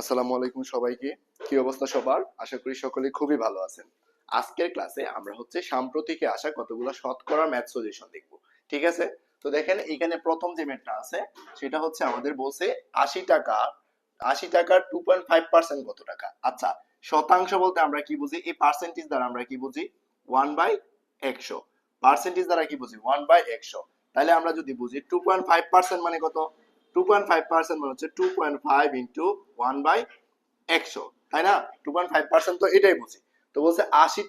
আসসালামু আলাইকুম সবাইকে। কি অবস্থা সবার? আশা করি সকলে খুবই ভালো আছেন। আজকের ক্লাসে আমরা হচ্ছে সাম্প্রতিকে আসা কতগুলো শতকরা ম্যাথ সলিউশন দেখব। ঠিক আছে? তো দেখেন, এখানে প্রথম যে ম্যাথটা আছে, সেটা হচ্ছে আমাদের বলছে আশি টাকা। আশি টাকার টু পয়েন্ট ফাইভ পার্সেন্ট কত টাকা? আচ্ছা শতাংশ বলতে আমরা কি বুঝি? এই পার্সেন্টেজ দ্বারা আমরা কি বুঝি? ওয়ান বাই একশো। পার্সেন্টেজ দ্বারা কি বুঝি? ওয়ান বাই একশো। তাহলে আমরা যদি বুঝি টু পয়েন্ট ফাইভ পার্সেন্ট মানে কত? মানে আশি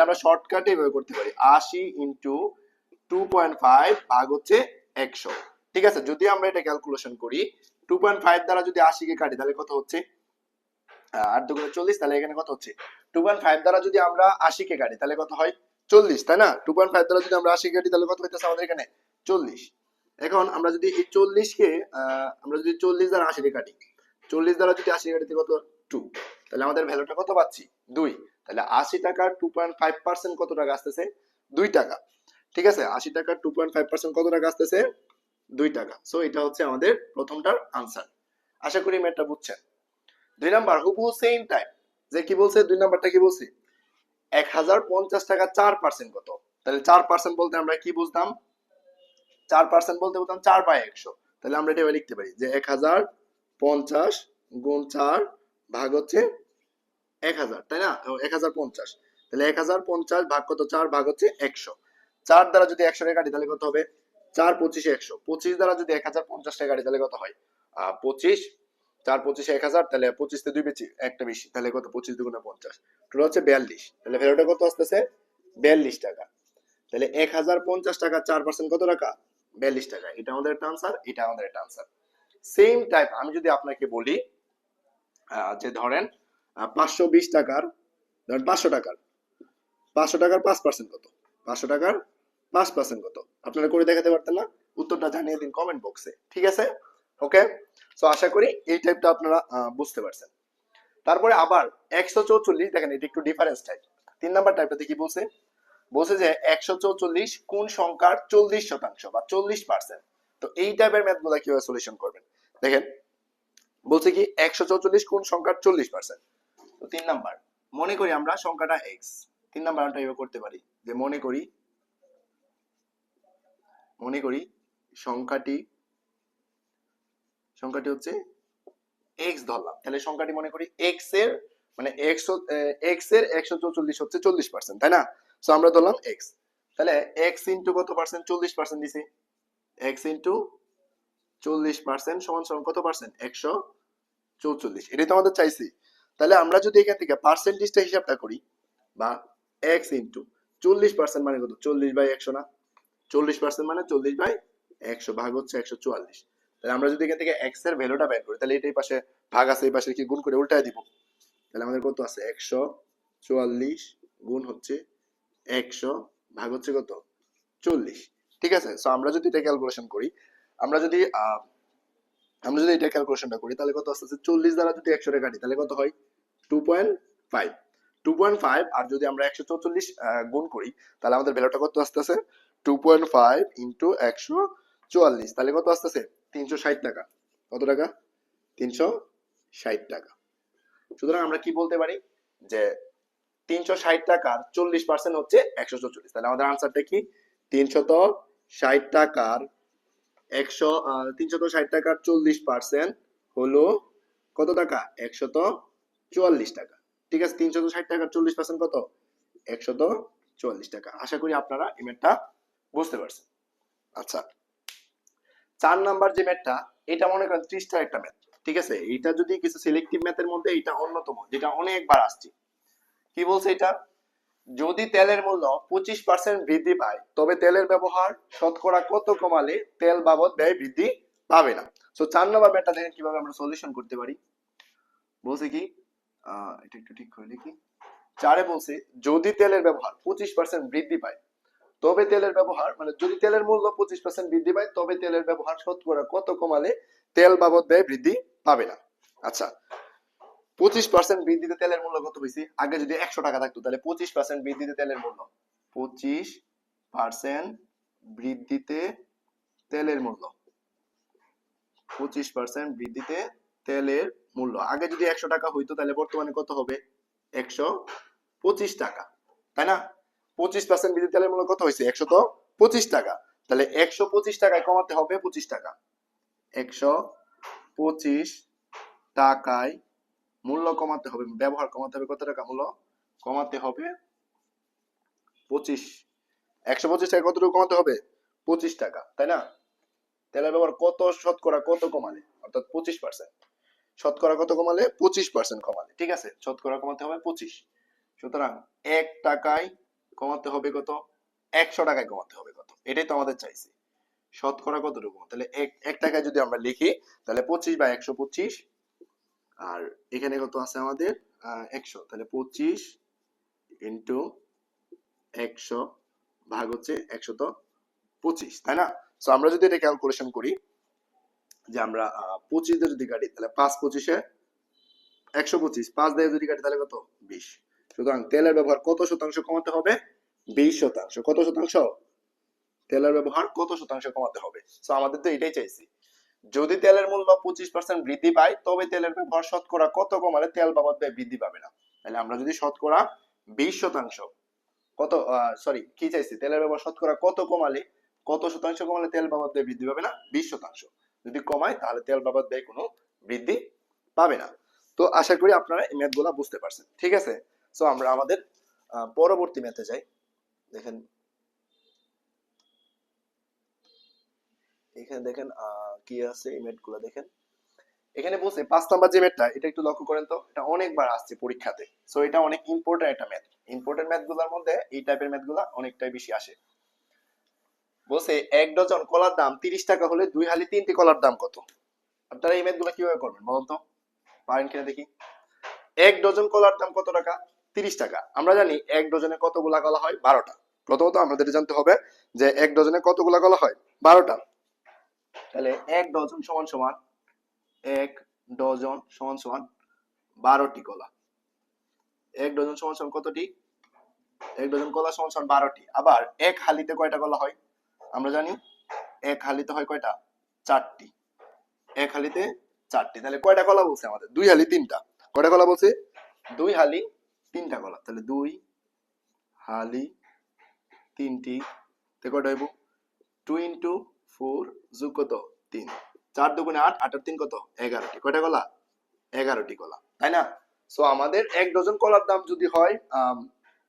আমরা শর্টকাটে এভাবে করতে পারি। আশি ইন্টু টু পয়েন্ট ফাইভ ভাগ হচ্ছে একশো। ঠিক আছে? যদি আমরা এটা ক্যালকুলেশন করি টু পয়েন্ট ফাইভ দ্বারা যদি আশিকে কাটি, তাহলে কত হচ্ছে? আট দুগুণে চল্লিশ, তাহলে এখানে কত হচ্ছে? টু পয়েন্ট ফাইভ দ্বারা যদি আমরা আশিকে কাটি, তাহলে কত হয়? চল্লিশ, তাই না? টু পয়েন্ট ফাইভ দ্বারা যদি আমরা আশি কাটি, তাহলে কত হইতেছে আমাদের এখানে? চল্লিশ। এখন আমরা যদি এই চল্লিশকে আমরা যদি চল্লিশ দ্বারা আশিকে কাটি, চল্লিশ দ্বারা যদি আশি কাটি কত? টু তাহলে আমাদের ভ্যালুটা কত পাচ্ছি? দুই। তাহলে আশি টাকার টু পয়েন্ট ফাইভ পার্সেন্ট কত টাকা আসতেছে? দুই টাকা। ঠিক আছে? আশি টাকার টু পয়েন্ট ফাইভ পার্সেন্ট কত টাকা আসতেছে? দুই টাকা। সো এটা হচ্ছে আমাদের প্রথমটার আনসার আশা করি মেয়েটা বুঝছেন। দুই নাম্বার, হুবহু সেম টাইম যে কি বলছে? দুই নাম্বারটা কি বলছে? এক হাজার পঞ্চাশ টাকা চার পার্সেন্ট কত? তাহলে চার পার্সেন্ট বলতে আমরা কি বুঝতাম? চার পার্সেন্ট বলতে বলতাম চার বাই একশো। তাহলে আমরা এটা লিখতে পারি যে এক হাজার পঞ্চাশ গুণ চার ভাগ হচ্ছে এক হাজার, তাই না? এক হাজার পঞ্চাশ। তাহলে এক হাজার পঞ্চাশ ভাগ কত? চার ভাগ হচ্ছে একশো। চার দ্বারা যদি একশো টাকা কাটি, তাহলে কত হবে? চার পঁচিশে একশো। পঁচিশ দ্বারা যদি এক হাজার পঞ্চাশ টাকা কাটি, তাহলে কত হয়? পঁচিশ। চার পঁচিশে এক হাজার, তাহলে পঁচিশতে দুই বেশি, একটা বেশি। তাহলে কত? পঁচিশ দুগুণে পঞ্চাশ। টোটাল হচ্ছে বিয়াল্লিশ। তাহলে ভ্যালুটা কত আসতেছে? বিয়াল্লিশ টাকা। তাহলে এক হাজার পঞ্চাশ টাকা চার পার্সেন্ট কত টাকা? বিয়াল্লিশ টাকা, এটা আমাদের একটা আনসার এটা আমাদের একটা আনসার সেম টাইপ আমি যদি আপনাকে বলি যে ধরেন পাঁচশো বিশ টাকার, ধরেন পাঁচশো টাকার পাঁচশো টাকার পাঁচ পার্সেন্ট কত? পাঁচশো টাকার পাঁচ পার্সেন্ট কত? আপনারা করে দেখাতে পারতেন না? উত্তরটা জানিয়ে দিন কমেন্ট বক্সে ঠিক আছে? ওকে সো আশা করি এই টাইপটা আপনারা বুঝতে পারছেন। তারপরে আবার একশো চৌচল্লিশ, দেখেন এটা একটু ডিফারেন্স টাইপ তিন নাম্বার টাইপটাতে কি বলছে। বলছে যে একশো চৌচল্লিশ কোন সংখ্যার চল্লিশ শতাংশ বা চল্লিশ পার্সেন্ট তো এই টাইপের ম্যাথগুলা কীভাবে সলিউশন করবেন? দেখেন, বলছে কি একশো চৌচল্লিশ কোন সংখ্যার চল্লিশ পার্সেন্ট তো তিন নাম্বার, মনে করি আমরা সংখ্যাটা এক্স তিন নাম্বার আমরা এভাবে করতে পারি যে মনে করি মনে করি সংখ্যাটি সংখ্যাটি হচ্ছে এক্স ধরলাম। তাহলে সংখ্যাটি মনে করি এক্সের মানে এক্স এক্সের একশো চৌচল্লিশ হচ্ছে চল্লিশ পার্সেন্ট তাই না? সো আমরা ধরলাম এক্স তাহলে এক্স ইন্টু কত পার্সেন্ট চল্লিশ পার্সেন্ট দিছি। এক্স ইন্টু চল্লিশ পার্সেন্ট সমান সমান কত পার্সেন্ট একশো চৌচল্লিশ। এটাই তো আমাদের চাইছি। তাহলে আমরা যদি এখান থেকে পার্সেন্টেজটা হিসাবটা করি, বা এক্স ইন্টু চল্লিশ পার্সেন্ট মানে কত? চল্লিশ বাই একশো না? চল্লিশ পার্সেন্ট মানে চল্লিশ বাই একশো ভাগ হচ্ছে একশো চুয়াল্লিশ। তাহলে আমরা যদি এখান থেকে এক্সের ভ্যালুটা বের করি, তাহলে এটাই পাশে ভাগ আছে, এই পাশে কি? গুণ করে উল্টায় দিব। তাহলে আমাদের কত আছে? একশো চুয়াল্লিশ গুণ হচ্ছে একশো ভাগ হচ্ছে কত? চল্লিশ। ঠিক আছে? সো আমরা যদি এটা ক্যালকুলেশন করি, আমরা যদি আমরা যদি এটা ক্যালকুলেশনটা করি, তাহলে কত আসতেছে চল্লিশ দ্বারা যদি একশো কাটি, তাহলে কত হয়? Two point five two point five আর যদি আমরা একশো চৌচল্লিশ গুণ করি, তাহলে আমাদের ভ্যালুটা কত আসতেছে? টু পয়েন্ট ফাইভ ইন্টু একশো চুয়াল্লিশ। তাহলে কত আসতেছে? তিনশো ষাট টাকা। কত টাকা? তিনশো ষাট টাকা। সুতরাং আমরা কি বলতে পারি? যে তিনশো ষাট টাকার চল্লিশ পার্সেন্ট হচ্ছে একশো চৌচল্লিশ। তাহলে আমাদের আনসারটা কি? তিনশত ষাট টাকার একশো তিনশত ষাট টাকার চল্লিশ পার্সেন্ট হলো কত টাকা? একশত চুয়াল্লিশ টাকা। ঠিক আছে? তিনশত ষাট টাকার চল্লিশ পার্সেন্ট কত? একশত চুয়াল্লিশ টাকা। আশা করি আপনারা এই ম্যাথটা বুঝতে পারছেন। আচ্ছা চার নাম্বার যে ম্যাথটা এটা মনে করেন ত্রিশটার একটা ম্যাথ ঠিক আছে? এটা যদি কিছু সিলেক্টিভ ম্যাথের মধ্যে এটা অন্যতম, যেটা অনেকবার আসছে। কি বলছে এটা? যদি তেলের মূল্য পঁচিশ পার্সেন্ট বৃদ্ধি পায়, তবে তেলের ব্যবহার শতকরা কত কমালে তেল বাবদ ব্যয় বৃদ্ধি পাবে না? সো চার নম্বর ম্যাথটা দেখেন কীভাবে আমরা সলিউশন করতে পারি। বলছে কি? এটা একটু ঠিক করে লিখি। চারে বলছে, যদি তেলের ব্যবহার পঁচিশ পার্সেন্ট বৃদ্ধি পায়, তবে তেলের ব্যবহার মানে যদি তেলের মূল্য পঁচিশ পার্সেন্ট বৃদ্ধি পায়, তবে তেলের ব্যবহার শতকরা কত কমালে তেল বাবদ ব্যয় বৃদ্ধি পাবে না। আচ্ছা পঁচিশ পার্সেন্ট বৃদ্ধিতে তেলের মূল্য কত বেশি আগে যদি একশো টাকা থাকতো, তাহলে পঁচিশ পার্সেন্ট বৃদ্ধিতে তেলের মূল্য। পঁচিশ পার্সেন্ট বৃদ্ধিতে তেলের মূল্য। পঁচিশ পার্সেন্ট বৃদ্ধিতে তেলের মূল্য। আগে যদি একশো টাকা হইতো, তাহলে বর্তমানে কত হবে? একশো পঁচিশ টাকা। তাই না? পঁচিশ পার্সেন্ট বৃদ্ধি তেলের মূল্য কত হয়েছে একশো তো পঁচিশ টাকা। তাহলে একশো পঁচিশ টাকায় কমাতে হবে পঁচিশ টাকা। একশো পঁচিশ টাকায় মূল্য কমাতে হবে, ব্যবহার কমাতে হবে, কত টাকা মূল্য কমাতে হবে? পঁচিশ। একশো পঁচিশ টাকা কতটুকু কমাতে হবে? পঁচিশ টাকা, তাই না? তেলের ব্যবহার কত শতকরা কত কমালে? অর্থাৎ পঁচিশ পার্সেন্ট শতকরা কত কমালে? পঁচিশ পার্সেন্ট কমালে, ঠিক আছে? শতকরা কমাতে হবে পঁচিশ। সুতরাং এক টাকায় কমাতে হবে কত? একশো টাকায় কমাতে হবে কত? এটাই তো আমাদের চাইছি। শতকরা কতটুকু? তাহলে এক টাকায় যদি আমরা লিখি, তাহলে পঁচিশ বা একশো পঁচিশ, আর এখানে কত আছে আমাদের? একশো। তাহলে পঁচিশ ইন্টু একশো ভাগ হচ্ছে একশো তো পঁচিশ, তাই না? তো আমরা যদি এটা ক্যালকুলেশন করি, যে আমরা পঁচিশ দিয়ে যদি কাটি, তাহলে পাঁচ পঁচিশে একশো পঁচিশ, পাঁচ দিয়ে যদি কাটি, তাহলে কত? বিশ। সুতরাং তেলের ব্যবহার কত শতাংশ কমাতে হবে? বিশ শতাংশ। কত শতাংশ? তেলের ব্যবহার কত শতাংশ কমাতে হবে? তো আমাদের তো এটাই চাইছি। যদি তেলের মূল্য পঁচিশ পার্সেন্ট বৃদ্ধি পায়, তবে তেলের ব্যবহার শতকরা কত কমালে তেল বাবদ ব্যয় বৃদ্ধি পাবে না? তাহলে আমরা যদি শতকরা বিশ শতাংশ, কত সরি কি চাইছি? তেলের ব্যবহার শতকরা কত কমালে, কত শতাংশ কমালে তেল বাবদ ব্যয় বৃদ্ধি পাবে না? বিশ শতাংশ। যদি কমায়, তাহলে তেল বাবদ ব্যয় কোনো বৃদ্ধি পাবে না। তো, আশা করি আপনারা এই ম্যাথগুলো বুঝতে পারছেন। ঠিক আছে? তো আমরা আমাদের পরবর্তী ম্যাথে যাই। দেখেন এখানে দেখেন কি আছে, এই ম্যাথগুলো দেখেন। এখানে বলছে, পাঁচ নাম্বার যে ম্যাথটা এটা একটু লক্ষ্য করেন তো, এটা অনেকবার আসছে পরীক্ষাতে। সো এটা অনেক ইম্পর্টেন্ট একটা ম্যাথ ইম্পর্টেন্ট ম্যাথগুলোর মধ্যে এই টাইপের ম্যাথগুলো অনেকটাই বেশি আসে। বলছে, এক ডজন কলার দাম তিরিশ টাকা হলে দুই হালি তিনটি কলার দাম কত? আপনারা এই ম্যাথগুলো কীভাবে করবেন বলুন তো? পারেন কিনা দেখি। এক ডজন কলার দাম কত টাকা? তিরিশ টাকা। আমরা জানি এক ডজনে কতগুলা কলা হয়? বারোটা। প্রথমত আমাদের জানতে হবে যে এক ডজনে কতগুলা কলা হয়? বারোটা। তাহলে এক ডজন সমান সমান, এক ডজন সমান সমান বারোটি কলা। এক ডজন সমান সমান কতটি? এক ডজন কলা সমান সমান বারোটি। আবার এক হালিতে কয়টা কলা হয়? আমরা জানি এক হালিতে হয় কয়টা? চারটি। এক হালিতে চারটি। তাহলে কয়টা কলা বলছে আমাদের? দুই হালি তিনটা। কয়টা কলা বলছে? দুই হালি তিনটা কলা। তাহলে দুই হালি তিনটি। কয়টা হইব? টু ইন্টু ফোর, যোগ কত? তিন। চার দুগুণে আট, আটের তিন কত? এগারোটি। কয়টা কলা? এগারোটি কলা, তাই না? সো আমাদের এক ডজন কলার দাম যদি হয়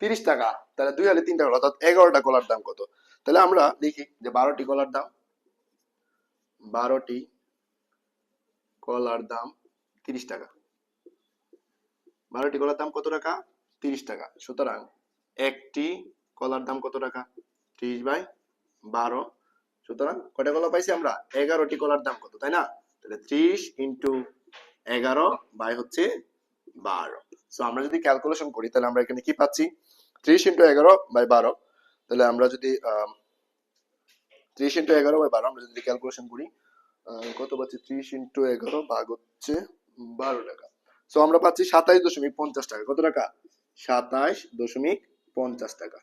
তিরিশ টাকা, তাহলে দুই হালি তিনটা কলা, অর্থাৎ এগারোটা কলার দাম কত? তাহলে আমরা লিখি যে বারোটি কলার দাম, বারোটি কলার দাম তিরিশ টাকা। বারোটি কলার দাম কত টাকা? তিরিশ টাকা। সুতরাং একটি কলার দাম কত টাকা? ত্রিশ বাই বারো সুতরাং কয়টা কলা পাইছি আমরা? এগারোটি কলার দাম কত, তাই না? তাহলে ত্রিশ ইন্টু এগারো বাই হচ্ছে বারো। সো আমরা যদি ক্যালকুলেশন করি, তাহলে আমরা এখানে কি পাচ্ছি? ত্রিশ ইন্টু এগারো বাই বারো। তাহলে আমরা যদি ত্রিশ ইন্টু এগারো বাই বারো, আমরা যদি ক্যালকুলেশন করি কত পাচ্ছি? ত্রিশ ইন্টু এগারো ভাগ হচ্ছে বারো টাকা। সো আমরা পাচ্ছি সাতাইশ দশমিক পঞ্চাশ টাকা। কত টাকা? সাতাইশ দশমিক পঞ্চাশ টাকা।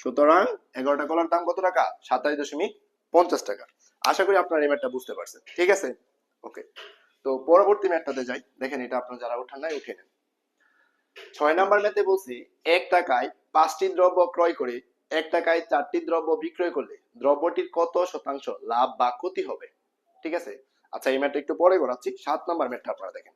সুতরাং এগারোটা কলার দাম কত টাকা? সাতাইশ দশমিক পঞ্চাশ টাকা। আশা করি আপনারা এই ম্যাটটা বুঝতে পারছেন। ঠিক আছে? ওকে। তো পরবর্তী ম্যাটটাতে যাই। দেখেন, এটা আপনারা যারা উঠান নাই, উঠে নেন। ছয় নাম্বার ম্যাথে বলছি, এক টাকায় পাঁচটি দ্রব্য ক্রয় করে, এক টাকায় চারটি দ্রব্য বিক্রয় করলে দ্রব্যটির কত শতাংশ লাভ বা ক্ষতি হবে? ঠিক আছে? আচ্ছা এই ম্যাথটা একটু পরে করাচ্ছি। সাত নাম্বার ম্যাথটা আপনারা দেখেন।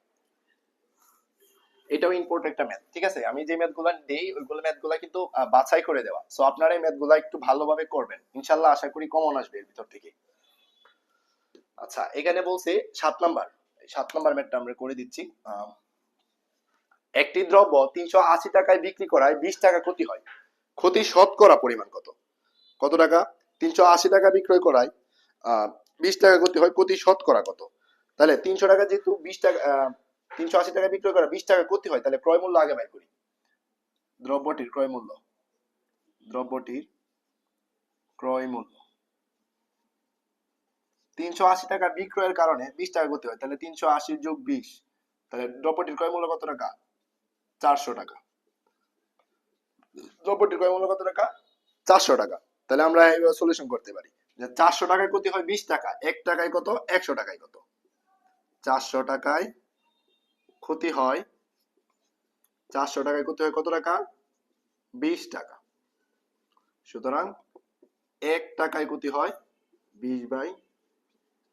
এটাও ইম্পর্টেন্ট একটা ম্যাথ ঠিক আছে? আমি যে ম্যাথগুলো দেই, ওইগুলো ম্যাথগুলো কিন্তু বাছাই করে দেওয়া। সো আপনারা এই ম্যাথগুলো একটু ভালোভাবে করবেন। ইনশাল্লাহ আশা করি কমন আসবে এর ভিতর থেকে। আচ্ছা এখানে বলছে সাত নাম্বার। সাত নাম্বার ম্যাথটা আমরা করে দিচ্ছি। একটি দ্রব্য তিনশো আশি টাকায় বিক্রি করায় বিশ টাকা ক্ষতি হয়। ক্ষতি শতকরা পরিমাণ কত? কত টাকা? তিনশো আশি টাকা বিক্রয় করায়, আহ, বিশ টাকা ক্ষতি হয়, ক্ষতি শতকরা কত? তাহলে তিনশো টাকা যেহেতু বিশ টাকা তিনশো আশি টাকা বিক্রয় করা, বিশ টাকা ক্ষতি হয়, তাহলে ক্রয় মূল্য আগে বের করি। দ্রব্যটির ক্রয় মূল্য। দ্রব্যটির ক্রয় মূল্য। তিনশো আশি টাকা বিক্রয়ের কারণে বিশ টাকা ক্ষতি হয়, তাহলে তিনশো আশি যোগ বিশ, তাহলে দ্রব্যটির ক্রয় মূল্য কত টাকা চারশো টাকা। দ্রব্যটির ক্রয় মূল্য কত টাকা চারশো টাকা। তাহলে আমরা সলিউশন করতে পারি যে চারশো টাকায় ক্ষতি হয় বিশ টাকা এক টাকায় কত? একশো টাকায় কত? চারশো টাকায় ক্ষতি হয়, চারশো টাকায় ক্ষতি হয় কত টাকা? বিশ টাকা। সুতরাং এক টাকায় ক্ষতি হয় বিশ বাই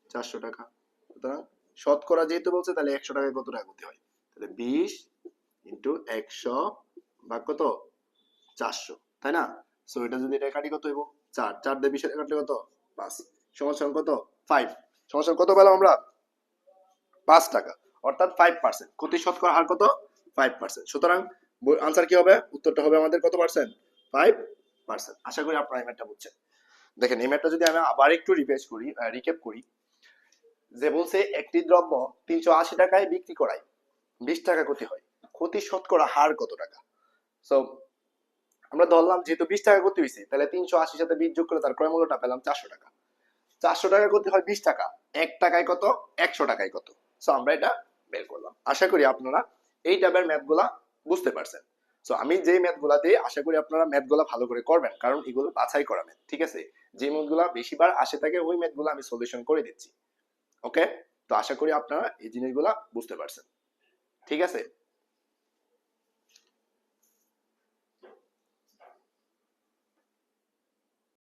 চারশো টাকা। সুতরাং শতকরা যেহেতু বলছে, তাহলে একশো টাকায় কত টাকা ক্ষতি হয়? তাহলে বিশ ইন্টু একশো ভাগ কত? চারশো, তাই না? সো এটা যদি কাটি কত হইব? চার। চার দিয়ে বিশের কাটলে কত? পাঁচ। সমান কত? ফাইভ সমান কত পেলাম আমরা? পাঁচ টাকা। অর্থাৎ ফাইভ পার্সেন্ট ক্ষতি শতকরা হার কত? ফাইভ পার্সেন্ট সুতরাং আনসার কি হবে? উত্তরটা হবে আমাদের কত পার্সেন্ট ফাইভ পার্সেন্ট আশা করি আপনারা এই বুঝছেন। দেখেন, এই যদি আমি আবার একটু রিপেস করি রিকেপ করি, যে বলছে, একটি দ্রব্য তিনশো আশি টাকায় বিক্রি করায়। বিশ টাকা ক্ষতি হয়। ক্ষতি শতকরা হার কত টাকা? সো আমরা ধরলাম, যেহেতু বিশ টাকা ক্ষতি হয়েছে তাহলে তিনশো আশির সাথে বিশ যোগ করে তার ক্রয় মূল্যটা পেলাম চারশো টাকা। চারশো টাকা ক্ষতি হয় বিশ টাকা। এক টাকায় কত? একশো টাকায় কত? সো আমরা এটা বের করলাম। আশা করি আপনারা এই টাইপের ম্যাথগুলা বুঝতে পারছেন। সো আমি যে ম্যাপগুলা দিই, আশা করি আপনারা ম্যাথগুলা ভালো করে করবেন, কারণ এগুলো বাছাই করা ম্যাথ, ঠিক আছে? যে ম্যাথগুলা বেশিবার আসে থাকে, ওই ম্যাপগুলা আমি সলিউশন করে দিচ্ছি। ওকে তো আশা করি আপনারা এই জিনিসগুলা বুঝতে পারছেন। ঠিক আছে?